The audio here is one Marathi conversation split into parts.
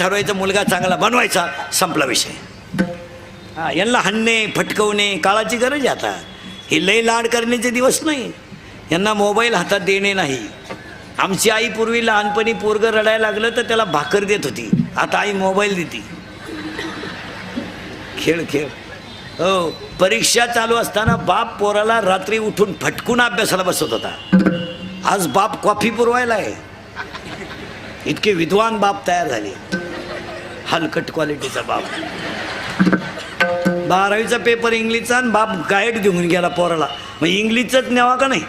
ठरवायचा मुलगा चांगला बनवायचा संपला विषय. हा यांना हाणणे फटकवणे काळाची गरज आहे आता. हे लय लाड करण्याचे दिवस नाही. यांना मोबाईल हातात देणे नाही. आमची आई पूर्वी लहानपणी पोरगं रडायला लागलं तर त्याला भाकर देत होती. आता आई मोबाईल देते. खेळ खेळ. हो परीक्षा चालू असताना बाप पोराला रात्री उठून फटकून अभ्यासाला बसत होता. आज बाप कॉफी पुरवायला आहे इतके विद्वान बाप तयार झाले. हलकट क्वालिटीचा बाप. बारावीचा पेपर इंग्लिशचा आणि बाप गाईड देऊन गेला पोराला. मग इंग्लिशच न्यावा का नाही?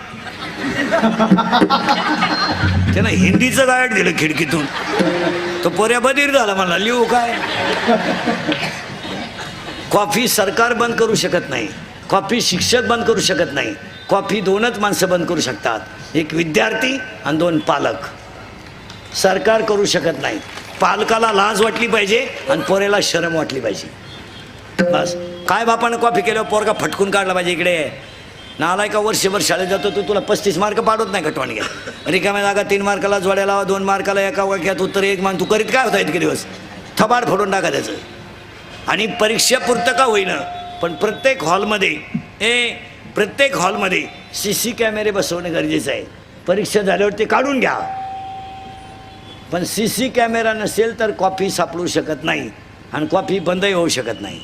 त्यानं हिंदीचं गाईड दिलं खिडकीतून. तो पोऱ्या बधीर झाला मला लिहू काय? कॉफी सरकार बंद करू शकत नाही. कॉफी शिक्षक बंद करू शकत नाही. कॉफी दोनच माणसं बंद करू शकतात. एक विद्यार्थी आणि दोन पालक. सरकार करू शकत नाही पालकाला लाज वाटली पाहिजे आणि पोरेला शरम वाटली पाहिजे. बस. काय बापानं कॉफी केल्यावर पोरगा फटकून काढला पाहिजे इकडे. नालाय का वर्षभर शाळेत जातो तू तुला पस्तीस मार्क पाडत नाही घटवाण घ्या रिकाम्या जागा तीन मार्काला जोड्या लावा दोन मार्काला एका वाक्यात उत्तर एक मान. तू करीत काय होता इतके दिवस? थबाड फोडून टाका त्याचं. आणि परीक्षा पुरतं का होईना? पण प्रत्येक हॉलमध्ये ए प्रत्येक हॉलमध्ये सी सी कॅमेरे बसवणे गरजेचं आहे. परीक्षा झाल्यावर ते काढून घ्या. पण सी सी कॅमेरा नसेल तर कॉफी सापडू शकत नाही आणि कॉफी बंदही होऊ शकत नाही.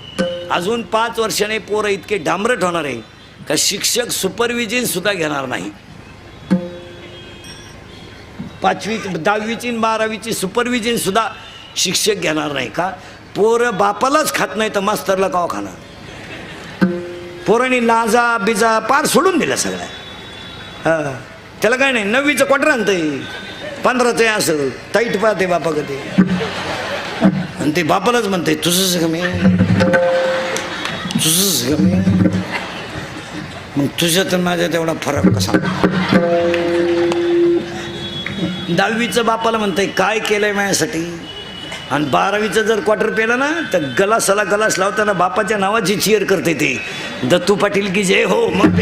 अजून पाच वर्षाने पोरं इतके डांबरट होणार आहे का शिक्षक सुपरविजन सुद्धा घेणार नाही. पाचवी दहावीची बारावीची सुपरविजन सुद्धा शिक्षक घेणार नाही का? पोरं बापालाच खात नाही तर मास्तरला काव खाणार पोरांनी लाजा बिजा पार सोडून दिल्या सगळ्या त्याला काय नाही नववीचं क्वाटर आणतं आहे. पंधरा आहे असं ताईट पाहते बापा कधी आणि ते बापालाच म्हणते तुझंच कमी तुझंच कमी मग तुझ्या तर माझ्या तेवढा फरक कसा? दहावीचं बापाला म्हणतंय काय केलंय माझ्यासाठी? आणि बारावीचं जर क्वार्टर पेला ना तर गलासाला गलास लावताना बापाच्या नावाची चिअर करते ते. दत्तू पाटील की जय हो मग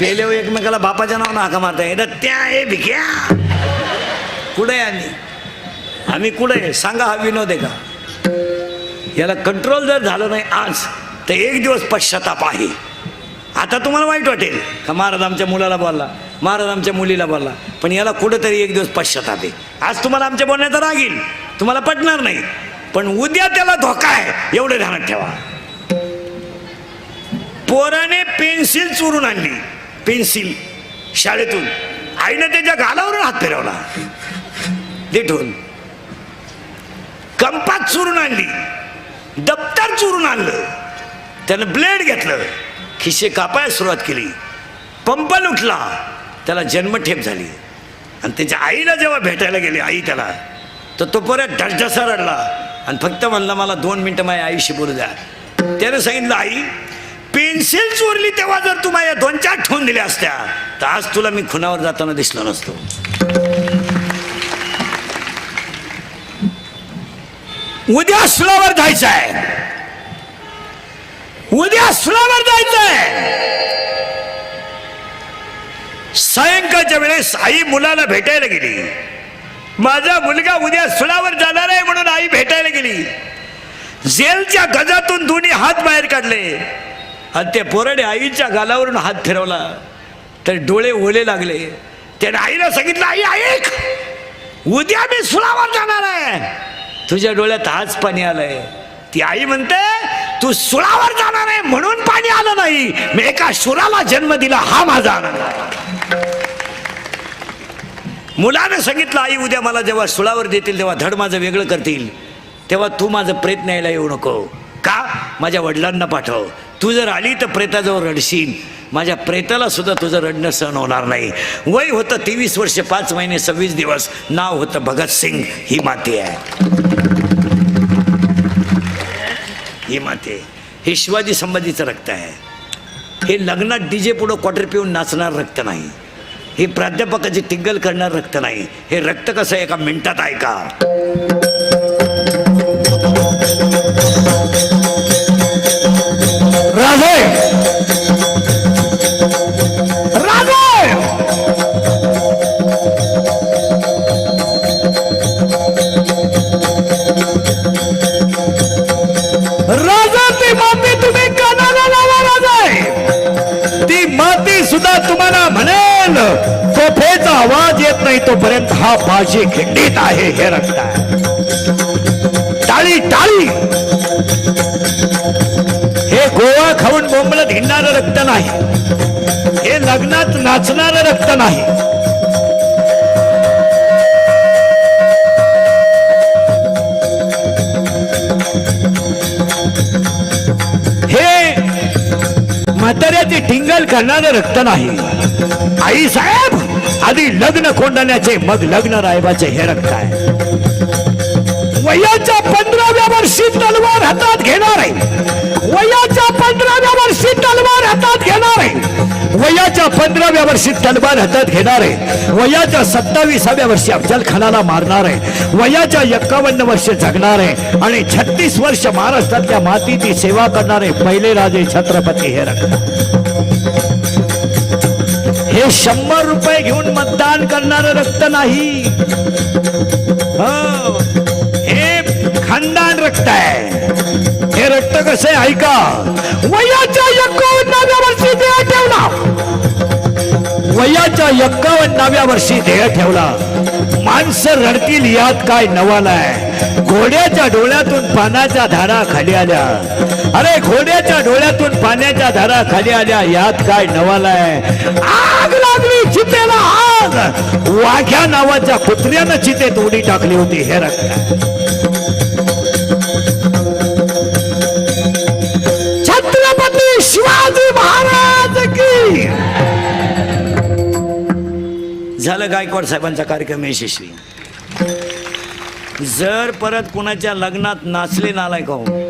पेल्यावर एकमेकाला बापाच्या नावानं हाका मारताय त्या हे भिक्या. कुठे आहे आम्ही? आम्ही कुठे आहे? सांगा हा विनोद आहे का? याला कंट्रोल जर झालं नाही आज तर एक दिवस पश्चाताप आहे. आता तुम्हाला वाईट वाटेल. का महाराज आमच्या मुलाला बोलला? महाराज आमच्या मुलीला बोलला. पण याला कुठंतरी एक दिवस पश्चाताप आहे. आज तुम्हाला आमच्या बोलण्याचा राग येईल. तुम्हाला पटणार नाही. पण उद्या त्याला धोका आहे. एवढं ध्यानात ठेवा. पोराने पेन्सिल चोरून आणली. पेन्सिल शाळेतून. आईनं त्याच्या गालावरून हात फिरवला. देठून कंपात चुरून आणली. दप्तर चुरून आणलं. त्यानं ब्लेड घेतलं. खिशे कापायला सुरुवात केली. पंप लुटला त्याला जन्मठेप झाली. आणि त्याच्या आईला जेव्हा भेटायला गेली आई त्याला तर तो परत ढसढसा रडला. आणि फक्त म्हणला मला दोन मिनटं माझ्या आईशी बोलू द्या. त्यानं सांगितलं आई पेन्सिल चोरली तेव्हा जर तू माझ्या दोन चार ठेवून दिल्या असत्या तर आज तुला मी खुनावर जाताना दिसलो नसतो. उद्या सुलावर जायचं आहे उद्या सुलावर जायचं आहे सायंकाळच्या वेळेस आई मुलाला भेटायला गेली. माझा मुलगा उद्या सुलावर जाणार आहे म्हणून आई भेटायला गेली. जेलच्या गजातून दोन्ही हात बाहेर काढले. आणि त्या पोराने आईच्या गालावरून हात फिरवला. तर डोळे ओले लागले. त्याने आईला सांगितलं आई ऐक! उद्या मी सुलावर जाणार आहे. तुझ्या डोळ्यात हाच पाणी आलंय. ती आई म्हणते तू सुळावर जाणार आहे म्हणून पाणी आलं नाही. मी एका सुराला जन्म दिला हा माझा आनंद मुलाने मुलानं सांगितलं आई उद्या मला जेव्हा सुळावर देतील तेव्हा धड माझं वेगळं करतील. तेव्हा तू माझं प्रयत्न यायला येऊ नको. का? माझ्या वडिलांना पाठव. तू जर आली तर प्रेताजवळ रडशील. माझ्या प्रेताला सुद्धा तुझं रडणं सहन होणार नाही. वय होतं तेवीस वर्ष पाच महिने सव्वीस दिवस. नाव होतं भगतसिंग ही माती आहे. ही माती आहे. हे शिवाजी संबंधीचं रक्त आहे. हे लग्नात डीजे पुढं क्वार्टर पिऊन नाचणार रक्त नाही. हे प्राध्यापकाची टिंगल करणार रक्त नाही. हे रक्त कसं एका मिनिटात ऐका राजोय राजोय राजा ती माती तुम्ही कानाला लावा राजाय ती माती सुद्धा तुम्हाला म्हणेल तोफेचा आवाज येत नाही तोपर्यंत हा बाजी खिंडीत आहे हे रक्त. टाळी टाळी! हे गोवा खाऊन बोंबल हिंडणारं रक्त नाही. हे लग्नात नाचणारं रक्त नाही. हे म्हाताऱ्याची टिंगल करणारं रक्त नाही. आई साहेब आधी लग्न कोंडण्याचे मग लग्न रायबाचे हे रक्त आहे. वयाच्या पंधराव्या वर्षी तलवार हातात घेणार आहे. वयाच्या पंधराव्या वर्षी तलवार हातात घेणार आहे. वयाच्या पंधराव्या वर्षी तलवार हातात घेणार आहे. वयाच्या सत्तावीसाव्या वर्षी अफजल खानाला मारणार आहे. वयाच्या एक्कावन्न वर्ष जगणार आहे. आणि छत्तीस वर्ष महाराष्ट्रातल्या मातीची सेवा करणारे पहिले राजे छत्रपती हे रक्त हे शंभर रुपये घेऊन मतदान करणारं रक्त नाही. हो. खानदान रक्त आहे. हे रक्त कसं आहे ऐका. वयाच्या एकावन्नाव्या वर्षी देह ठेवला. वयाच्या एक्कावन्नाव्या वर्षी देह ठेवला. माणसं रडतील यात काय नवाला आहे. घोड्याच्या डोळ्यातून पानाच्या धारा खाली आल्या. अरे घोड्याच्या डोळ्यातून पाण्याच्या धारा खाली आल्या यात काय नवाला आहे. आग लागली चितेला आग. वाघ्या नावाच्या कुत्र्यानं चितेत उडी टाकली होती हे रक्त. झालं गायकवाड साहेबांचा कार्यक्रम यशस्वी. जर परत कुणाच्या लग्नात नाचले नालाय हो